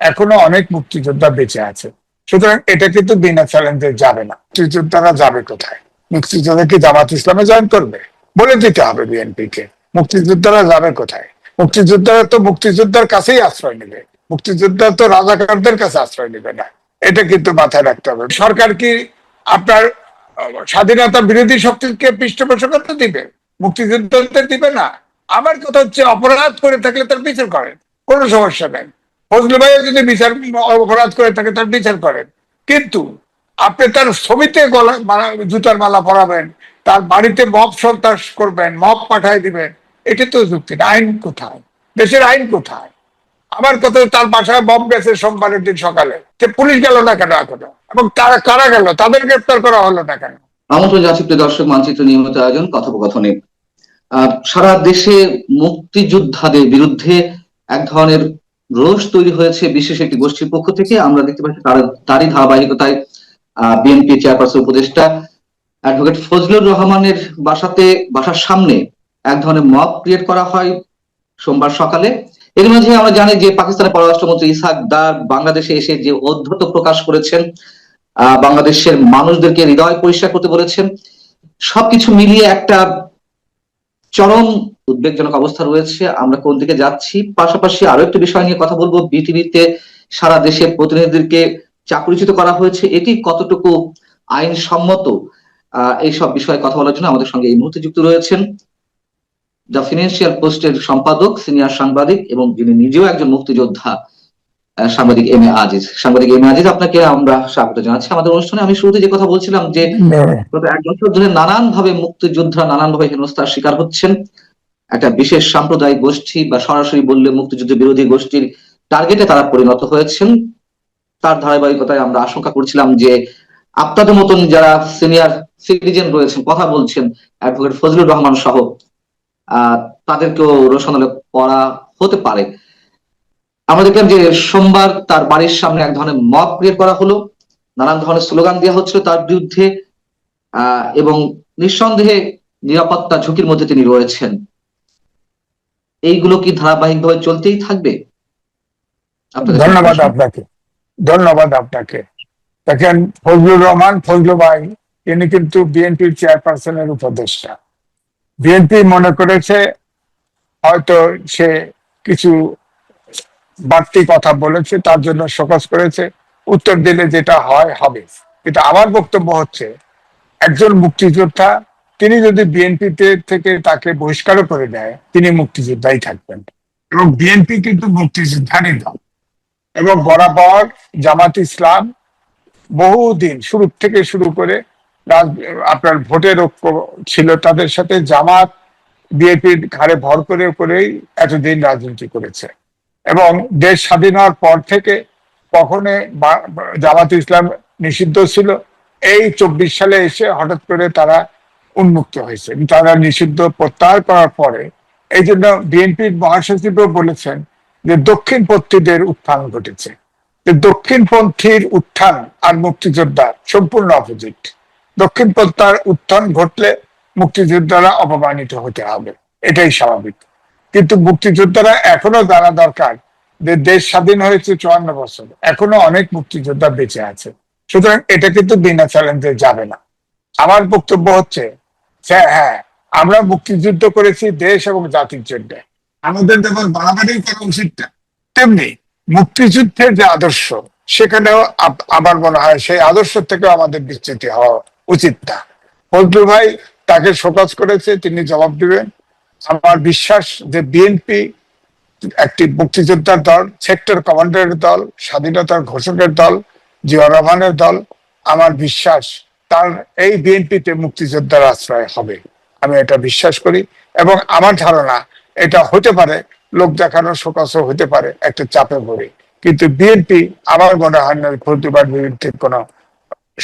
এখনও অনেক মুক্তিযোদ্ধা বেঁচে আছে। সুতরাং এটা কিন্তু বিনা চ্যালেঞ্জে যাবে না। মুক্তিযোদ্ধারা যাবে কোথায়? মুক্তিযোদ্ধা কি জামাত ইসলামে জয়েন করবে? বলে দিতে হবে বিএনপি কে মুক্তিযোদ্ধারা যাবে কোথায়? মুক্তিযোদ্ধারা তো মুক্তিযোদ্ধার কাছেই আশ্রয় নেবে। মুক্তিযোদ্ধা তো রাজাকারদের কাছে আশ্রয় নেবে না। এটা কিন্তু মাথায় রাখতে হবে। সরকার কি আপনার স্বাধীনতা বিরোধী শক্তিকে পৃষ্ঠপোষকতা দিবে? মুক্তিযোদ্ধাদের দিবে না। আমার কথা হচ্ছে অপরাধ করে থাকলে তার বিচার করেন। কোনো সমস্যা নেই। ফজলু ভাইও যদি বিচার অপরাধ করে থাকে, তার বিচার করেন। কিন্তু আপনি তার ছবিতে গলা জুতার মালা পরাবেন, তার বাড়িতে মব সন্ত্রাস করবেন, মব পাঠায় দিবেন, এটা তো যুক্তি। আইন কোথায়? দেশের আইন কোথায়? আমার কথা তার বাসায় বম গেছে সোমবারের দিন সকালে। সে পুলিশ গেল না কেন এখনও? এবং তারা কারা গেল? তাদের গ্রেপ্তার করা হলো না কেন? আমন্ত্রণ জানাচ্ছি প্রিয় দর্শক, মানচিত্র নিয়মিত আয়োজন, কথোপকথনে। সারা দেশে মুক্তিযোদ্ধাদের বিরুদ্ধে এক ধরনের রোষ তৈরি হয়েছে বিশেষ একটি গোষ্ঠীর পক্ষ থেকে। আমরা দেখতে পাচ্ছি তার, তারই ধারাবাহিকতায়, আহ, বিএনপি চেয়ারপারসন উপদেষ্টা অ্যাডভোকেট ফজলুর রহমানের বাসাতে, বাসার সামনে এক ধরনের মব ক্রিয়েট করা হয় সোমবার সকালে। এর মাঝে আমরা জানি যে পাকিস্তানের পররাষ্ট্রমন্ত্রী ইসাক দার বাংলাদেশে এসে যে অধ্যত প্রকাশ করেছেন বাংলাদেশের মানুষদেরকে হৃদয় পরিষ্কার করতে বলেছেন। সবকিছু মিলিয়ে একটা চরম উদ্বেগজনক অবস্থা রয়েছে। আমরা কোন দিকে যাচ্ছি? পাশাপাশি আরও একটি বিষয় নিয়ে কথা বলব। বিটিভিতে সারা দেশের প্রতিনিধিদেরকে চাকরিচ্যুত করা হয়েছে। এটি কতটুকু আইনসম্মত আহ এইসব বিষয়ে কথা বলার জন্য আমাদের সঙ্গে এই মুহূর্তে যুক্ত রয়েছেন দ্য ফিনান্সিয়াল পোস্টের সম্পাদক সিনিয়র সাংবাদিক এবং যিনি নিজেও একজন মুক্তিযোদ্ধা সাংবাদিক এম এ আজিজ। সাংবাদিক এম এ আজিজ আপনাকে আমরা স্বাগত জানাচ্ছি আমাদের অনুষ্ঠানে। আমি শুরুতে যে কথা বলছিলাম যে গত এক বছর ধরে নানান ভাবে মুক্তিযোদ্ধা নানান ভাবে হেনস্থার শিকার হচ্ছেন। একটা বিশেষ সাম্প্রদায়িক গোষ্ঠী বা সরাসরি বললে মুক্তিযুদ্ধ বিরোধী গোষ্ঠীর টার্গেটে তারা পরিণত হয়েছেন। তার ধারাবাহিকতায় আমরা আশঙ্কা করছিলাম যে আপনাদের মতন যারা সিনিয়র সিটিজেন রয়েছেন, কথা বলছেন অ্যাডভোকেট ফজলুর রহমান সহ তাদেরকেও রোশনালে পড়া হতে পারে। আমরা দেখলাম যে সোমবার তার বাড়ির সামনে এক ধরনের মব ক্রিয়েট করা হলো। নানান ধরনের স্লোগান দেওয়া হচ্ছিল তার বিরুদ্ধে এবং নিঃসন্দেহে নিরাপত্তা ঝুঁকির মধ্যে তিনি রয়েছেন। এইগুলো কি ধারাবাহিকভাবে চলতেই থাকবে? ধন্যবাদ আপনাকে। ধন্যবাদ আপনাকে। দেখেন ফজলুর রহমান ফজলু ভাই তিনি কিন্তু বিএনপির চেয়ারপারসনের উপদেষ্টা। বিএনপি মনে করেছে হয়তো সে কিছু বাড়তি কথা বলেছে তার জন্য শোকজ করেছে। উত্তর দিলে যেটা হয় হবে। কিন্তু আমার বক্তব্য হচ্ছে একজন মুক্তিযোদ্ধা তিনি যদি বিএনপিতে থেকে তাকে বহিষ্কারও করে দেয়, তিনি মুক্তিযোদ্ধাই থাকবেন। এবং বিএনপি কিন্তু মুক্তিযোদ্ধারই দল। এবং বরাবর জামাত ইসলাম বহুদিন, শুরু থেকে শুরু করে আপনার ভোটের ঐক্য ছিল তাদের সাথে, জামাত বিএনপির ঘাড়ে ভর করে করেই এতদিন রাজনীতি করেছে। এবং দেশ স্বাধীন হওয়ার পর থেকে কখনো জামাত ইসলাম নিষিদ্ধ ছিল। এই চব্বিশ সালে এসে হঠাৎ করে তারা উন্মুক্ত হয়েছে। তারা নিষিদ্ধ প্রত্যাহার করার পরে এই জন্য বিএনপির মহাসচিবও বলেছেন যে দক্ষিণপন্থীদের উত্থান ঘটেছে। দক্ষিণপন্থীর উত্থান আর মুক্তিযোদ্ধা সম্পূর্ণ অপোজিট। দক্ষিণপন্থার উত্থান ঘটলে মুক্তিযোদ্ধারা অপমানিত হতে হবে। এটাই স্বাভাবিক। কিন্তু মুক্তিযোদ্ধারা এখনও জানা দরকার যে দেশ স্বাধীন হয়েছে চুয়ান্ন বছর। এখনও অনেক মুক্তিযোদ্ধা বেঁচে আছে। সুতরাং এটা কিন্তু বিনা চ্যালেঞ্জে যাবে না। আমার বক্তব্য হচ্ছে হ্যাঁ আমরা মুক্তিযুদ্ধ করেছি দেশ এবং জাতির জন্য। আমাদের যেমন বাড়াবাড়ি করা উচিত না তেমনি মুক্তিযুদ্ধের যে আদর্শ, সেখানেও আমার মনে হয় সেই আদর্শ থেকেও আমাদের বিচ্যুতি হওয়া উচিত না। ফজলু ভাই তাকে শোকজ করেছে, তিনি জবাব দিবেন। আমার বিশ্বাস যে বিএনপি একটি মুক্তিযোদ্ধার দল, সেক্টর কমান্ডারের দল, স্বাধীনতার ঘোষকের দল জিয়া রহমানের দল, আমার বিশ্বাস তার এই বিএনপিতে মুক্তিযোদ্ধার আশ্রয় হবে। আমি এটা বিশ্বাস করি এবং আমার ধারণা এটা হতে পারে, লোক দেখানো শোকসও হতে পারে একটা চাপে পড়ে কিন্তু বিএনপি আমার মনে হয় না ফজলুবার বিরুদ্ধে কোনো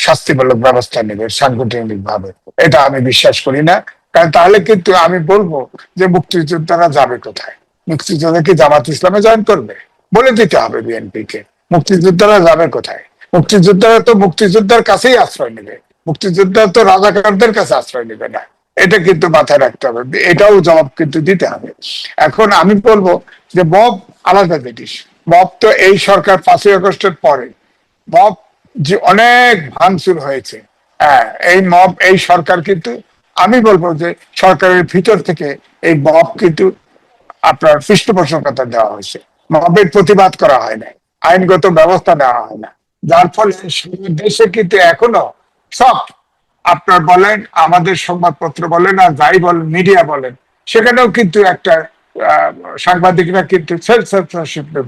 শাস্তিমূলক ব্যবস্থা নেবে সাংগঠনিক ভাবে এটা আমি বিশ্বাস করি না। কারণ তাহলে কিন্তু আমি বলব যে মুক্তিযোদ্ধারা যাবে কোথায়? মুক্তিযোদ্ধা কি জামাত ইসলামে জয়েন করবে? বলে দিতে হবে বিএনপি কে মুক্তিযোদ্ধারা যাবে কোথায়? মুক্তিযোদ্ধারা তো মুক্তিযোদ্ধার কাছেই আশ্রয় নেবে। মুক্তিযোদ্ধা তো রাজাকারদের কাছে আশ্রয় নেবে না। এটা কিন্তু মাথায় রাখতে হবে। এটাও জবাব কিন্তু দিতে হবে। এখন আমি বলব যে মব আলাদা জিনিস মব তো এই সরকার পাঁচই আগস্টের পরে। মব যে অনেক ভাঙচুর হয়েছে। হ্যাঁ এই মব, এই সরকার কিন্তু, আমি বলব যে সরকারের ভিতর থেকে এই মব কিন্তু আপনার পৃষ্ঠপোষকতা দেওয়া হয়েছে। মবের প্রতিবাদ করা হয় না আইনগত ব্যবস্থা দেওয়া হয় না। যার ফলে দেশে কিন্তু এখনও সব আপনার বলেন, আমাদের সংবাদপত্র বলেন আর যাই বলেন মিডিয়া বলেন, সেখানেও কিন্তু একটা সাংবাদিকরা কিন্তু সেলফ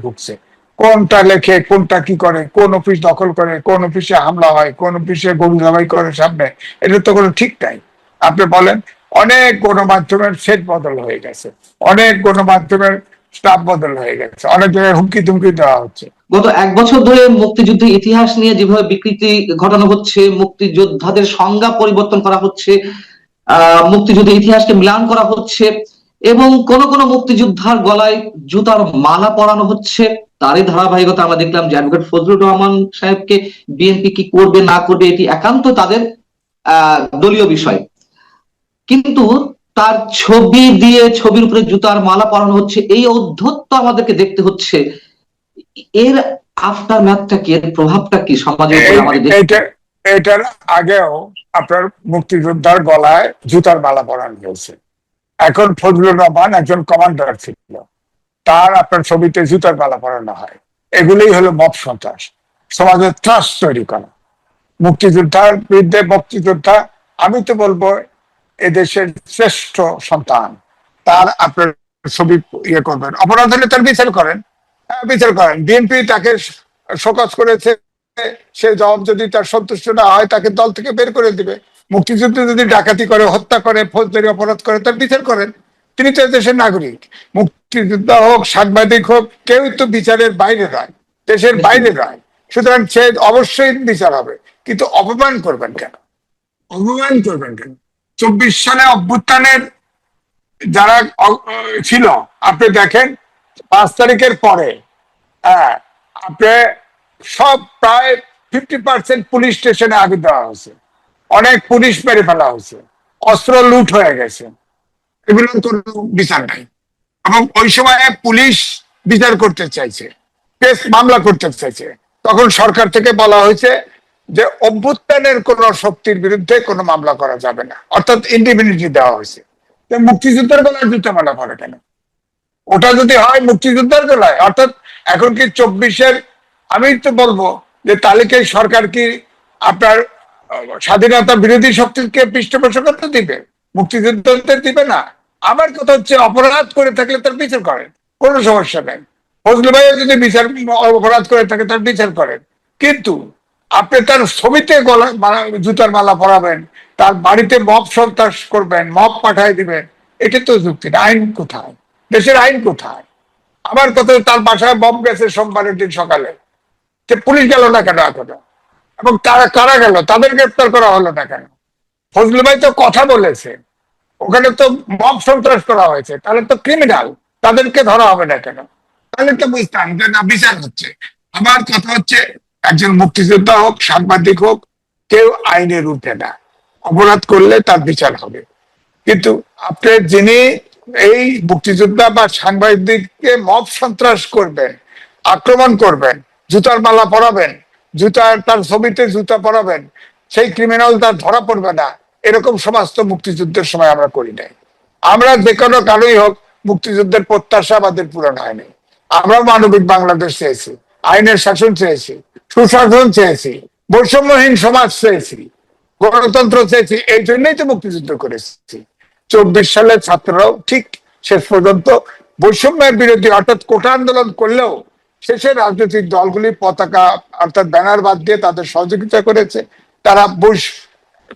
ভুগছে। কোনটা লেখে, কোনটা কি করে, কোন অফিস দখল করে, কোন অফিসে হামলা হয়, কোন অফিসে গরু জবাই করে সামনে, এটা তো কোনো ঠিক নাই। আপনি বলেন, অনেক গণমাধ্যমের সেট বদল হয়ে গেছে। অনেক গণমাধ্যমের বদল হয়ে গেছে। অনেক জায়গায় হুমকি তুমকি দেওয়া হচ্ছে। গত এক বছর ধরে মুক্তিযুদ্ধের ইতিহাস নিয়ে যেভাবে বিকৃতি ঘটানো হচ্ছে, মুক্তিযোদ্ধাদের সংজ্ঞা পরিবর্তন করা হচ্ছে, আহ, মুক্তিযুদ্ধের ইতিহাসকে মিলান করা হচ্ছে, এবং কোন কোন মুক্তিযোদ্ধার গলায় জুতার মালা পরানো হচ্ছে, তারই ধারাবাহিকতা আমরা দেখলাম যে অ্যাডভোকেট ফজলুর রহমান সাহেবকে বিএনপি কি করবে, না করবে, এটি একান্ত তাদের দলীয় বিষয়। কিন্তু তার ছবি দিয়ে ছবির উপরে জুতার মালা পরানো হচ্ছে এই অধ্যত্ত আমাদেরকে দেখতে হচ্ছে। এর আফটার ম্যাথটা কি? এর প্রভাবটা কি সমাজের উপরে আমাদের এটার আগেও আপনার মুক্তিযোদ্ধার গলায় জুতার মালা পরানো হয়েছে। এখন ফজলুর রহমান একজন কমান্ডার ছিল। তার আপনার ছবিতে জুতার মালা পরানো হয়। এগুলোই হলো মব সন্ত্রাস। সমাজের ত্রাস তৈরি করা। মুক্তিযোদ্ধার বিরুদ্ধে মুক্তিযোদ্ধা আমি তো বলব এদেশের শ্রেষ্ঠ সন্তান। তার আপনার ছবি ইয়ে করবেন। অপরাধ হলে তার বিচার করেন। হ্যাঁ, বিচার করেন। বিএনপি তাকে শোকজ করেছে সে জবাব যদি তার সন্তুষ্ট না হয় তাকে দল থেকে বের করে দিবে। মুক্তিযুদ্ধ যদি ডাকাতি করে হত্যা করে ফৌজদারি অপরাধ করে তার বিচার করেন। তিনি তো দেশের নাগরিক। মুক্তিযোদ্ধা হোক সাংবাদিক হোক কেউ তো বিচারের বাইরে নয়। দেশের বাইরে নয়। সুতরাং সে অবশ্যই বিচার হবে। কিন্তু অপমান করবেন কেন? অপমান করবেন কেন? চব্বিশ সালে অভ্যুত্থানের যারা ছিল, আপনি দেখেন পাঁচ তারিখের পরে হ্যাঁ আপনি সব প্রায় ফিফটি পার্সেন্ট পুলিশ স্টেশনে আগে দেওয়া হয়েছে। অনেক পুলিশ মেরে ফেলা হয়েছে। অস্ত্র লুট হয়ে গেছে। এগুলোর কোনো বিচার নাই। এবং ওই সময় পুলিশ বিচার করতে চাইছে কেস মামলা করতে চাইছে। তখন সরকার থেকে বলা হয়েছে যে অভ্যুত্থানের কোন শক্তির বিরুদ্ধে কোনো মামলা করা যাবে না। অর্থাৎ ইন্ডিমিউনিটি দেওয়া হয়েছে। মুক্তিযুদ্ধের বেলায় জুতা মামলা করে কেন? ওটা যদি হয় মুক্তিযোদ্ধার বেলায়, অর্থাৎ এখন কি চব্বিশের, আমি তো বলব যে তালিকায় সরকার কি আপনার স্বাধীনতা বিরোধী শক্তিকে পৃষ্ঠপোষকতা দিবে? মুক্তিযুদ্ধদের দিবে না। আমার কথা হচ্ছে অপরাধ করে থাকলে তার বিচার করেন। কোনো সমস্যা নেই। ফজলু ভাইও যদি বিচার, অপরাধ করে থাকে তার বিচার করেন। কিন্তু আপনি তার ছবিতে জুতার মালা পরাবেন, তার বাড়িতে মব সন্ত্রাস করবেন, মব পাঠায় দিবেন, এটা তো যুক্তি আইন কোথায়? দেশের আইন কোথায়? আমার কথা তার বাসায় বম গেছে সোমবারের দিন সকালে। পুলিশ গেল না কেন এখনও? এবং তারা কারা গেল? তাদের গ্রেপ্তার করা হলো না কেন? ফজলু ভাই তো কথা বলেছে। ওখানে তো মব সন্ত্রাস করা হয়েছে। তাহলে তো ক্রিমিনাল তাদেরকে ধরা হবে না কেন? তাহলে তো বুঝতাম যে না, বিচার হচ্ছে। আমার কথা হচ্ছে একজন মুক্তিযোদ্ধা হোক, সাংবাদিক হোক, কেউ আইনের ঊর্ধ্বে না। অপরাধ করলে তার বিচার হবে। কিন্তু আপনি যিনি এই মুক্তিযোদ্ধা বা সাংবাদিককে মব সন্ত্রাস করবেন, আক্রমণ করবেন, জুতার মালা পরাবেন জুতার তার ছবিতে জুতা পরাবেন, সেই ক্রিমিনাল তার ধরা পড়বে না। এরকম সমস্ত মুক্তিযুদ্ধের সময় আমরা করি নাই। আমরা যে কোনো কারণেই হোক মুক্তিযুদ্ধের প্রত্যাশা আমাদের পূরণ হয়নি। আমরা মানবিক বাংলাদেশ চেয়েছি। আইনের শাসন চেয়েছি, সুশাসন চেয়েছি, বৈষম্যহীন সমাজ চেয়েছি, গণতন্ত্র চেয়েছি, এই জন্যই তো মুক্তিযুদ্ধ করেছি। চব্বিশ সালের ছাত্ররাও ঠিক শেষ পর্যন্ত বৈষম্যের বিরোধী অর্থাৎ কোটা আন্দোলন করলেও শেষে রাজনৈতিক দলগুলি পতাকা অর্থাৎ ব্যানার বাদ দিয়ে তাদের সহযোগিতা করেছে। তারা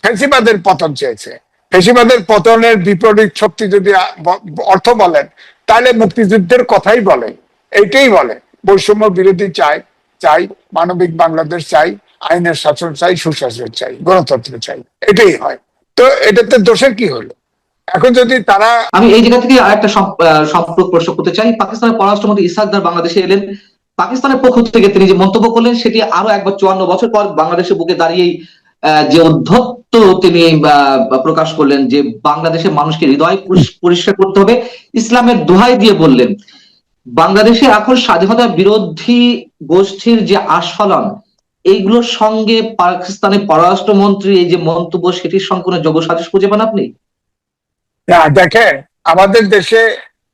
ফেসিবাদের পতন চেয়েছে। ফেসিবাদের পতনের বিপরীত শক্তি যদি অর্থ বলেন, তাহলে মুক্তিযুদ্ধের কথাই বলে, এইটাই বলে। বৈষম্য বিরোধী চাই চাই, মানবিক বাংলাদেশ চাই, আইনের শাসন চাই, সুশাসন চাই, গণতন্ত্র চাই, এটাই হয়। তো এটাতে দোষের কি হলো? এখন যদি তারা আমি এই জায়গা থেকে আরেকটা সম- সম্পর্ক প্রশ্ন করতে চাই। পাকিস্তানের পররাষ্ট্রমন্ত্রী ইসাকদার বাংলাদেশে এলেন। পাকিস্তানের পক্ষ থেকে তিনি যে মন্তব্য করলেন, সেটি আরও একবার চুয়ান্ন বছর পর বাংলাদেশের বুকে দাঁড়িয়েই যে অধ্যত্ত তিনি প্রকাশ করলেন যে বাংলাদেশের মানুষকে হৃদয় পরিষ্কার করতে হবে। ইসলামের দোহাই দিয়ে বললেন বাংলাদেশে এখন স্বাধীনতা বিরোধী গোষ্ঠীর যে আস্ফালন, এইগুলোর সঙ্গে পাকিস্তানের পররাষ্ট্রমন্ত্রী এই যে মন্তব্য, সেটির কোনো যোগ সাদৃশ খুঁজে পান আপনি? না দেখেন, আমাদের দেশে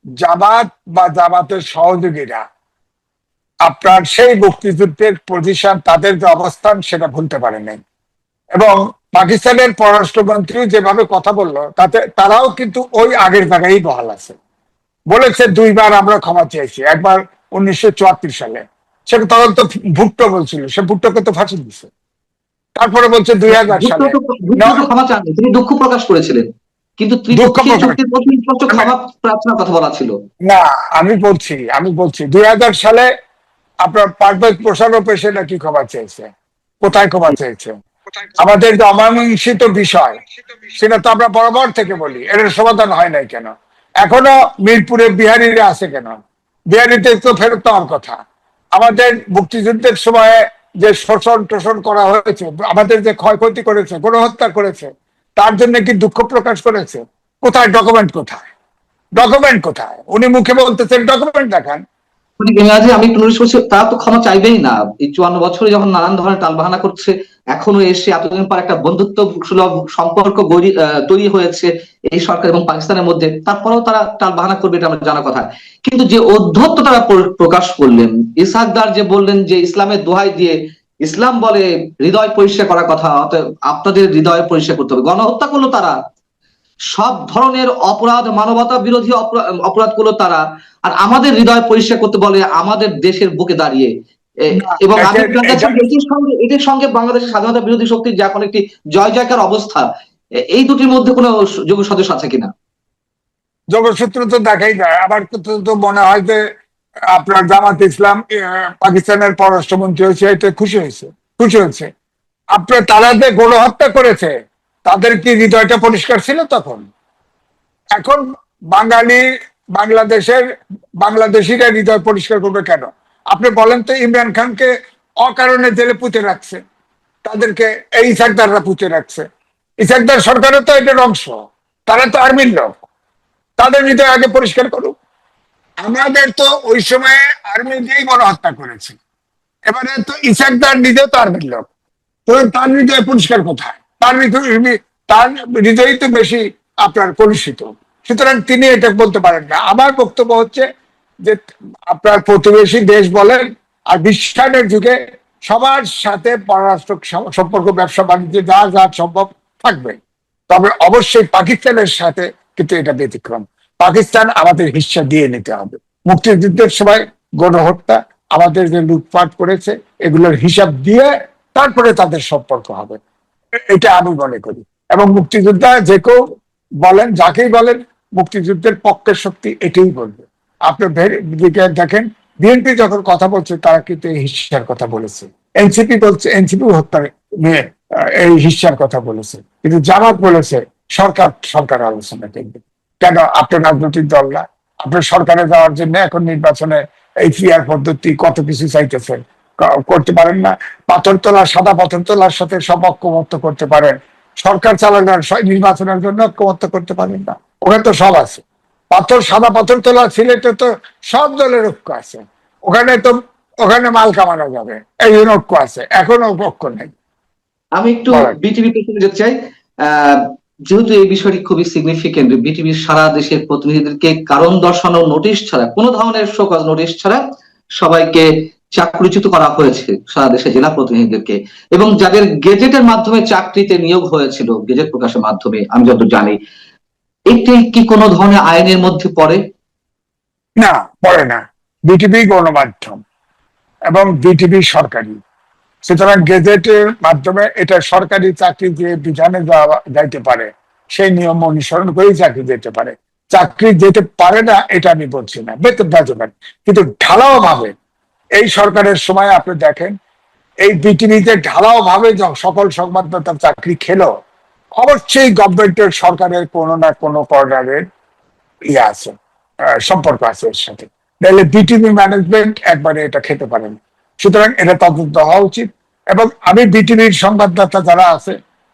জামাত বা জামাতের সহযোগীরা, আপনার সেই মুক্তিযুদ্ধের প্রতিষ্ঠান তাদের যে অবস্থান, সেটা ভুলতে পারে নাই। এবং পাকিস্তানের পররাষ্ট্রমন্ত্রী যেভাবে কথা বলল, তাতে তারাও কিন্তু ওই আগের জায়গায় বহাল আছে। বলেছে দুইবার আমরা ক্ষমা চেয়েছি একবার উনিশশো চুয়াত্তর সালে। সেটা তখন তো ভুট্টো বলছিল সে ভুট্টোকে তো ফাঁসি দিছে তারপরে বলছে দুই হাজার সালে। ক্ষমা চাননি তিনি দুঃখ প্রকাশ করেছিলেন। কিন্তু কথা বলা ছিল। না আমি বলছি আমি বলছি দুই হাজার সালে আপনার পারভেজ মোশারফ এসে নাকি ক্ষমা চেয়েছে। কোথায় ক্ষমা চেয়েছে? আমাদের যে অমীমাংসিত বিষয় সেটা তো আমরা বরাবর থেকে বলি এর সমাধান হয় নাই কেন? এখনও মিরপুরে বিহারিরা আছে কেন? বিহারিতে তো ফেরত পাওয়ার কথা। আমাদের মুক্তিযুদ্ধের সময়ে যে শোষণ টোষণ করা হয়েছে, আমাদের যে ক্ষয়ক্ষতি করেছে, গণহত্যা করেছে, তার জন্য কি দুঃখ প্রকাশ করেছে? কোথায়? ডকুমেন্ট কোথায়? ডকুমেন্ট কোথায়? উনি মুখে বলতেছেন ডকুমেন্ট দেখান। মানে মেয়াজে আমি একটু নোটিশ করছি, তারা তো ক্ষমা চাইবেই না। এই চুয়ান্ন বছরে যখন নানান ধরনের টালবাহানা করছে, এখনও এসে এতদিন পর একটা বন্ধুত্ব সুলভ সম্পর্ক তৈরি হয়েছে এই সরকার এবং পাকিস্তানের মধ্যে, তারপরেও তারা টালবাহানা করবে এটা আমার জানা কথা। কিন্তু যে অধ্যত্ত তারা প্র- প্রকাশ করলেন, ইসাকদার যে বললেন যে ইসলামের দোহাই দিয়ে ইসলাম বলে হৃদয় পরিষ্কার করার কথা আপনাদের হৃদয় পরিষ্কার করতে হবে। গণহত্যা করল তারা। সব ধরনের অপরাধ মানবতা বিরোধী অপরা- অপরাধ করল তারা আর আমাদের হৃদয় পরিষ্কার করতে বলে আমাদের দেশের বুকে দাঁড়িয়ে। এবং এটা- চাই এটা- এটির সঙ্গে বাংলাদেশের স্বাধীনতা বিরোধী শক্তির যে এখন একটি জয় জয়কার অবস্থা এই দুটির মধ্যে কোনো যোগ সদস্য আছে কিনা? যোগসূত্র তো দেখাই যায় আমার তো তো মনে হয় যে আপনার জামাত ইসলাম পাকিস্তানের পররাষ্ট্রমন্ত্রী হয়েছে এতে খুশি হয়েছে। খুশি হয়েছে। আপনার তারা যে গণহত্যা করেছে। তাদের কি হৃদয়টা পরিষ্কার ছিল তখন। এখন বাঙালি, বাংলাদেশের বাংলাদেশিরা হৃদয় পরিষ্কার করবে কেন? আপনি বলেন তো ইমরান খানকে অকারণে জেলে পুঁতে রাখছে। তাদেরকে এই ইসাকদাররা পুঁতে রাখছে। ইসাকদার সরকারের তো এটার অংশ। তারা তো আর্মির লোক। তাদের হৃদয় আগে পরিষ্কার করুক। আমাদের তো ওই সময়ে আর্মি দিয়েই গণহত্যা করেছে। এবারে তো ইসাকদার নিজেও তো আর্মির লোক। তো তার হৃদয় পরিষ্কার কোথায়? তার হৃদয় হৃদয়- তো বেশি আপনার কলুষিত। সুতরাং তিনি এটা বলতে পারেন না। আমার বক্তব্য হচ্ছে যে আপনার প্রতিবেশী দেশ বলেন আর বিশ্বায়নের যুগে সবার সাথে পররাষ্ট্র সম্পর্ক, ব্যবসা, বাণিজ্য যা যা সম্ভব থাকবে। তবে অবশ্যই পাকিস্তানের সাথে কিন্তু এটা ব্যতিক্রম। পাকিস্তান আমাদের হিস্সা দিয়ে নিতে হবে। মুক্তিযুদ্ধের সময় গণহত্যা আমাদের যে লুটপাট করেছে, এগুলোর হিসাব দিয়ে তারপরে তাদের সম্পর্ক হবে। এটা আমি মনে করি। এবং মুক্তিযোদ্ধা যে কেউ বলেন, যাকেই বলেন, মুক্তিযুদ্ধের পক্ষের শক্তি এটাই বলবে। আপনি দেখেন, বিএনপি যখন কথা বলছে, তারা কিন্তু এই হিস্সার কথা বলেছে। এনসিপি বলছে এনসিপি হত্যার নিয়ে এই হিস্সার কথা বলেছে। কিন্তু জামাত বলেছে, সরকার সরকার আলোচনা করবে। কেন? আপনার রাজনৈতিক দল না। আপনার সরকারে যাওয়ার জন্য এখন নির্বাচনে এই পিয়ার পদ্ধতি কত কিছু চাইতেছেন। করতে পারেন না। পাথর তোলা সাদা পাথর তোলার সাথে সব ঐক্যমত্য করতে পারেন। সরকার চালানোর নির্বাচনের জন্য ঐক্যমত্য করতে পারেন না। ওখানে তো সব আছে। পাথর সাদা পাথর তোলা সিলেটে তো সব দলের ঐক্য আছে। ওখানে তো ওখানে মাল কামানো যাবে। এই জন্য ঐক্য আছে। এখনও ঐক্য নেই। আমি একটু। বিটিভি প্রসঙ্গে যেতে চাই। আহ, যেহেতু এই বিষয়টি খুবই সিগনিফিকেন্ট বিটিভির সারা দেশের প্রতিনিধিদেরকে কারণ দর্শানো নোটিশ ছাড়া কোনো ধরনের শোকজ নোটিশ ছাড়া সবাইকে চাকরিচ্যুত করা হয়েছে সারা দেশে জেলা প্রতিনিধিদেরকে। এবং যাদের গেজেটের মাধ্যমে চাকরিতে নিয়োগ হয়েছিল, গেজেট প্রকাশের মাধ্যমে, আমি যত জানি এটি কি কোনো ধরনের আইনের মধ্যে পড়ে? না পড়ে না। বিটিভি গণমাধ্যম এবং বিটিভি সরকারি। সুতরাং গেজেটের মাধ্যমে এটা সরকারি চাকরি যে বিধানে যাইতে পারে, সেই নিয়ম অনুসরণ করেই চাকরি যেতে পারে। চাকরি যেতে পারে না, এটা আমি বলছি না। বেতন যেতে কিন্তু ঢালাও ভাবে এই সরকারের সময় আপনি দেখেন, এই বিটিভিতে ঢালাও ভাবে সকল সংবাদদাতার চাকরি খেলো, অবশ্যই গভর্নমেন্টের সরকারের কোনো না কোনো কর্নারের ইয়ে আছে সম্পর্ক আছে এর সাথে। নাহলে বিটিভি ম্যানেজমেন্ট একবারে এটা খেতে পারেন। সুতরাং এটা তদন্ত হওয়া উচিত। এবং আমি বিটিভির সংবাদদাতা যারা আছে,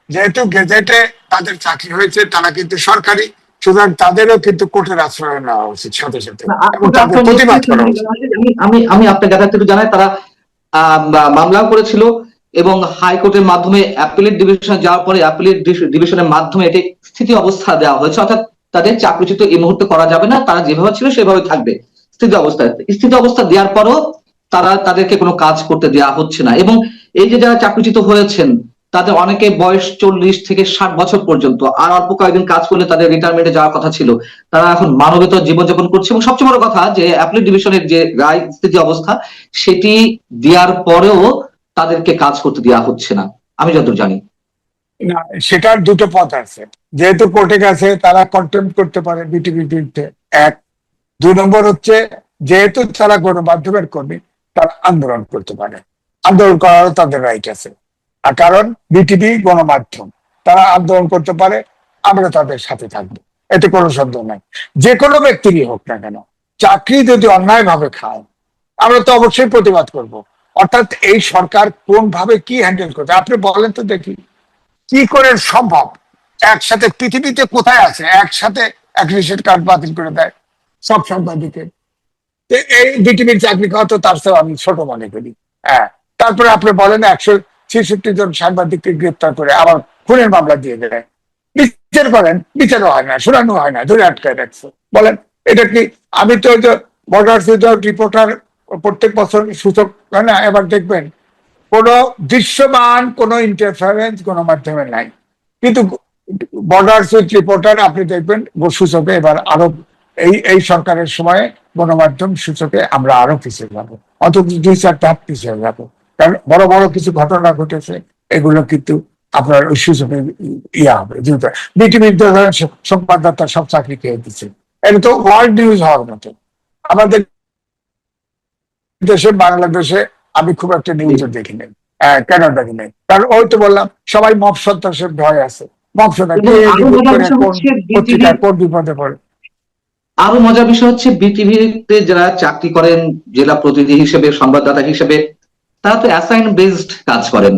যেহেতু গেজেটে তাদের চাকরি হয়েছে, তারা কিন্তু সরকারি। সুতরাং তাদেরও কিন্তু কোর্টের আশ্রয় নেওয়া উচিত সাথে সাথে। প্রতিবাদ করা উচিত। আমি- আমি আপনার একটু জানাই তারা মামলাও করেছিল এবং হাইকোর্টের মাধ্যমে অ্যাপিলেট ডিভিশনে যাওয়ার পরে অ্যাপিলেট ডিভিশনের মাধ্যমে এটি স্থিতি অবস্থা দেওয়া হয়েছে অর্থাৎ তাদের চাকরিচ্যুত এই মুহূর্তে করা যাবে না তারা যেভাবে ছিল সেভাবে থাকবে স্থিতি অবস্থায় স্থিতি অবস্থা দেওয়ার পরও তারা তাদেরকে কোনো কাজ করতে দেওয়া হচ্ছে না। এবং এই যে যারা চাকরিচ্যুত হয়েছেন তাদের অনেকে বয়স চল্লিশ থেকে ষাট বছর পর্যন্ত। আর অল্প কয়েকদিন কাজ করলে তাদের রিটায়ারমেন্টে যাওয়ার কথা ছিল। তারা এখন মানবেতর জীবনযাপন করছে। এবং সবচেয়ে বড় কথা যে অ্যাপিলেট ডিভিশনের যে রায় অবস্থা, সেটি দেওয়ার পরেও তাদেরকে কাজ করতে দেওয়া হচ্ছে না। আমি যতদূর জানি। না, সেটার দুটো পথ আছে। যেহেতু কোর্টে গেছে, তারা কন্টেম্প করতে পারে বিটিভির বিরুদ্ধে এক, দুই নম্বর হচ্ছে, যেহেতু তারা গণমাধ্যমের কর্মী, তারা আন্দোলন করতে পারে। আন্দোলন করারও তাদের রাইট আছে। আর কারণ বিটিভি গণমাধ্যম, তারা আন্দোলন করতে পারে, আমরা তাদের সাথে থাকব। এতে কোনো সন্দেহ নাই। যে কোনো ব্যক্তিরই হোক না কেন, চাকরি যদি অন্যায় ভাবে খায়, আমরা তো অবশ্যই প্রতিবাদ করব। অর্থাৎ এই সরকার কোন ভাবে কি হ্যান্ডেল করছে? আপনি বলেন তো দেখি, কি করে সম্ভব? একসাথে পৃথিবীতে কোথায় আছে? একসাথে এক রিসেট কার্ড বাতিল করে দেয় সব সাংবাদিকের। এই বিটিভির চাকরি খাওয়া তো তার চেয়েও আমি ছোট মনে করি। হ্যাঁ তারপরে আপনি বলেন একশো ছেষট্টি জন সাংবাদিককে গ্রেপ্তার করে আবার খুনের মামলা দিয়ে দেয়। বিচার করেন, বিচারও হয় না শুনানো হয় না, ধরে আটকায় রাখছে। বলেন, এটা কি, আমি তো বর্ডার রিপোর্টার প্রত্যেক বছর সূচক, হয়, না, এবার দেখবেন, কোনো দৃশ্যমান কোন ইন্টারফারেন্স গণমাধ্যমে নাই। কিন্তু বর্ডার সুইচ রিপোর্টার আপনি দেখবেন, সূচকে এবার আরও এই এই সরকারের সময়ে গণমাধ্যম সূচকে আমরা আরও পিছিয়ে যাব। অত দুই চারটা পিছিয়ে যাব। কারণ বড় বড় কিছু ঘটনা ঘটেছে এগুলো কিন্তু আপনার ওই সূচকে ইয়া হবে। দ্রুত বিটিভির ধরেন সংবাদদাতা সব চাকরি খেয়ে দিচ্ছে। এটা তো ওয়ার্ল্ড নিউজ হওয়ার মতো। আমাদের দেশে বাংলাদেশে আমি খুব একটা নিউজও দেখি নাই কেন দেখি নাই। কারণ ওই তো বললাম সবাই মব সন্ত্রাসের ভয় আছে। মব সন্ত্রাস কোন বিপদে পড়ে? আরও মজার বিষয় হচ্ছে বিটিভিতে যারা চাকরি করেন জেলা প্রতিনিধি হিসেবে সংবাদদাতা হিসেবে তারা তো অ্যাসাইন বেসড কাজ করেন।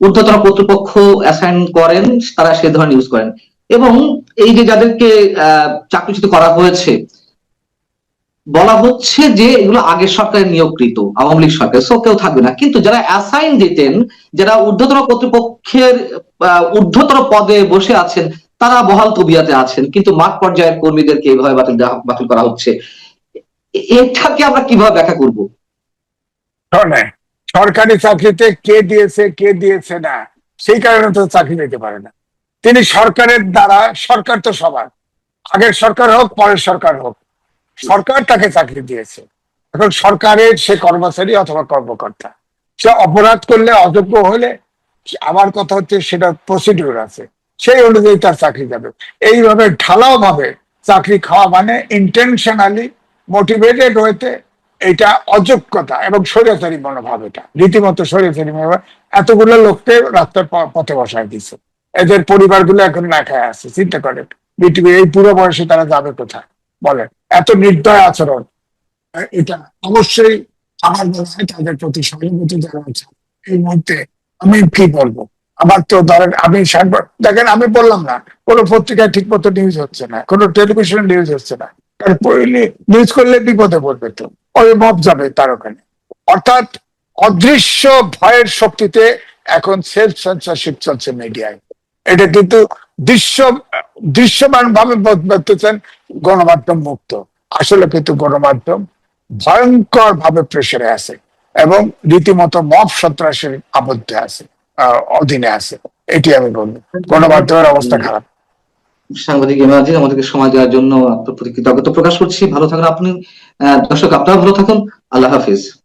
ঊর্ধ্বতন কর্তৃপক্ষ অ্যাসাইন করেন, তারা সে ধরনের ইউজ করেন। এবং এই যে যাদেরকে চাকরিচ্যুত করা হয়েছে, বলা হচ্ছে যে এগুলো আগের সরকারের নিয়োগকৃত, আওয়ামী লীগ সরকার সো কেউ থাকবে না। কিন্তু যারা অ্যাসাইন দিতেন, যারা ঊর্ধ্বতন কর্তৃপক্ষের ঊর্ধ্বতর পদে বসে আছেন, তারা বহাল তবিয়াতে আছেন। কিন্তু মাঠ পর্যায়ের কর্মীদেরকে এইভাবে বাতিল বাতিল করা হচ্ছে। এটাকে আমরা কীভাবে ব্যাখ্যা করব? সরকারি চাকরিতে কে দিয়েছে কে দিয়েছে না, সেই কারণে তো চাকরি নিতে পারে না। তিনি সরকারের দ্বারা, সরকার তো সবার। আগের সরকার হোক, পরের সরকার হোক, সরকার তাকে চাকরি দিয়েছে। এখন সরকারের সে কর্মচারী অথবা কর্মকর্তা, সে অপরাধ করলে, অযোগ্য হলে, আমার কথা হচ্ছে সেটা প্রসিডিউর আছে। সেই অনুযায়ী তার চাকরি যাবে। এইভাবে ঢালাও ভাবে চাকরি খাওয়া মানে ইন্টেনশনালি মোটিভেটেড হইতে এটা অযোগ্যতা এবং স্বৈরাচারী মনোভাব এটা। রীতিমতো স্বৈরাচারী মনোভাব। এতগুলো লোককে রাস্তার পথে বসায় দিচ্ছে এদের পরিবারগুলো এখন না আছে, চিন্তা করেন। বিটিভি এই পুরো বয়সে তারা যাবে কোথায়? বলেন, এত নির্দয় আচরণ। এটা অবশ্যই আমার মনে হয় তাদের প্রতি সহানুভূতি জানা উচিত। এই মুহূর্তে আমি কি বলব? আমার তো ধরেন, আমি দেখেন আমি বললাম না, কোনো পত্রিকায় ঠিক মতো নিউজ হচ্ছে না, কোনো টেলিভিশন নিউজ হচ্ছে না। নিউজ করলে বিপদে পড়বে তো। ওই মব যাবে তার ওখানে। অর্থাৎ অদৃশ্য ভয়ের শক্তিতে এখন সেলফ সেন্সারশিপ চলছে মিডিয়ায় এটা কিন্তু দৃশ্য দৃশ্যমান ভাবে বলতেছেন গণমাধ্যম মুক্ত। আসলে কিন্তু গণমাধ্যম ভয়ঙ্কর ভাবে প্রেসারে আছে এবং রীতিমতো মব সন্ত্রাসের আবদ্ধে আছে অধীনে আছে। এটি আমি বলব। গণমাধ্যমের অবস্থা খারাপ। সাংবাদিক ইমাজিন আমাদেরকে সময় দেওয়ার জন্য আপনার প্রতি কৃতজ্ঞতা প্রকাশ করছি। ভালো থাকুন আপনি। দর্শক আপনারা ভালো থাকুন। আল্লাহ হাফিজ।